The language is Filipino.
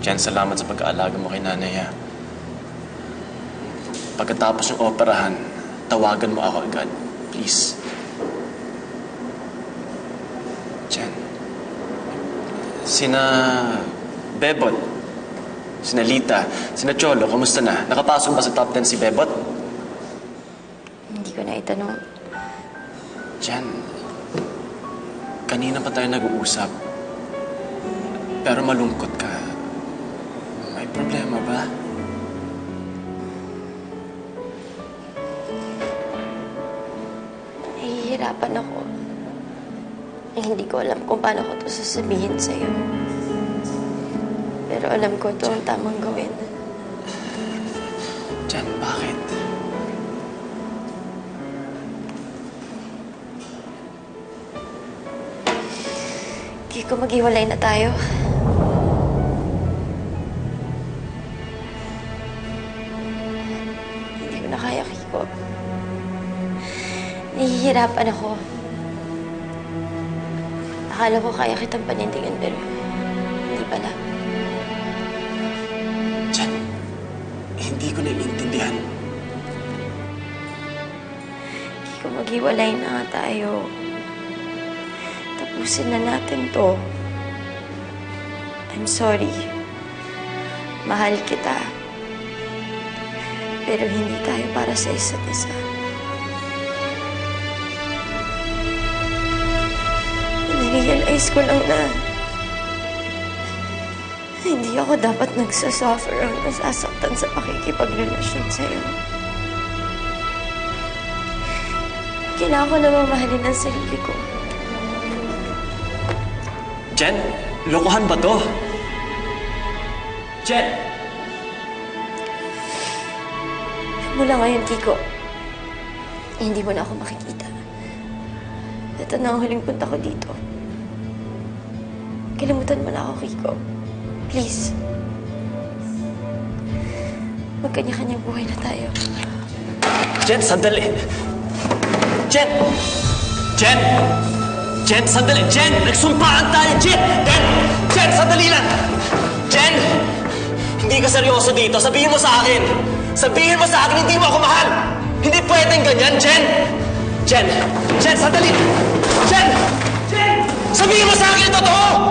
Jen, salamat sa pag-aalaga mo kay nanay, ha? Pagkatapos ng operahan, tawagan mo ako agad. Please. Jen. Sina... Bebot. Sina Lita. Sina Cholo. Kamusta na? Nakapasok ba sa top 10 si Bebot? Hindi ko na itanong. Jen, kanina pa tayo nag-uusap. Pero malungkot ka. Problema ba? Nahihirapan ako. Eh, hindi ko alam kung paano ko ito sasabihin sa'yo. Pero alam ko ito ang tamang gawin. Jen, bakit? Kiko, maghiwalay na tayo. Na kaya, Kiko. Nahihirapan ako. Akala ko kaya kitang panindigan, pero hindi pala. Jen, hindi ko naiintindihan. Kiko, maghiwalay na nga tayo. Tapusin na natin to. I'm sorry. Mahal kita. Pero hindi tayo para sa isa't isa. Narealize ko lang na hindi ako dapat nagsasuffer ang nasasaktan sa pakikipagrelasyon sa'yo. Kailangan ko namang mahalin ang sarili ko. Jen, lokohan ba to? Jen! Mula ngayon, Kiko, hindi mo na ako makikita. Ito na ang huling punta ko dito. Kalimutan mo na ako, Kiko. Please. Magkanya-kanyang buhay na tayo. Jen, sandali! Jen! Jen! Jen, sandali! Jen! Nagsumpaan tayo! Jen! Jen! Jen, sandali lang! Hindi ka seryoso dito. Sabihin mo sa akin! Sabihin mo sa akin, hindi mo ako mahal! Hindi pwedeng ganyan, Jen! Jen! Jen, sandali! Jen! Jen! Sabihin mo sa akin yung totoo!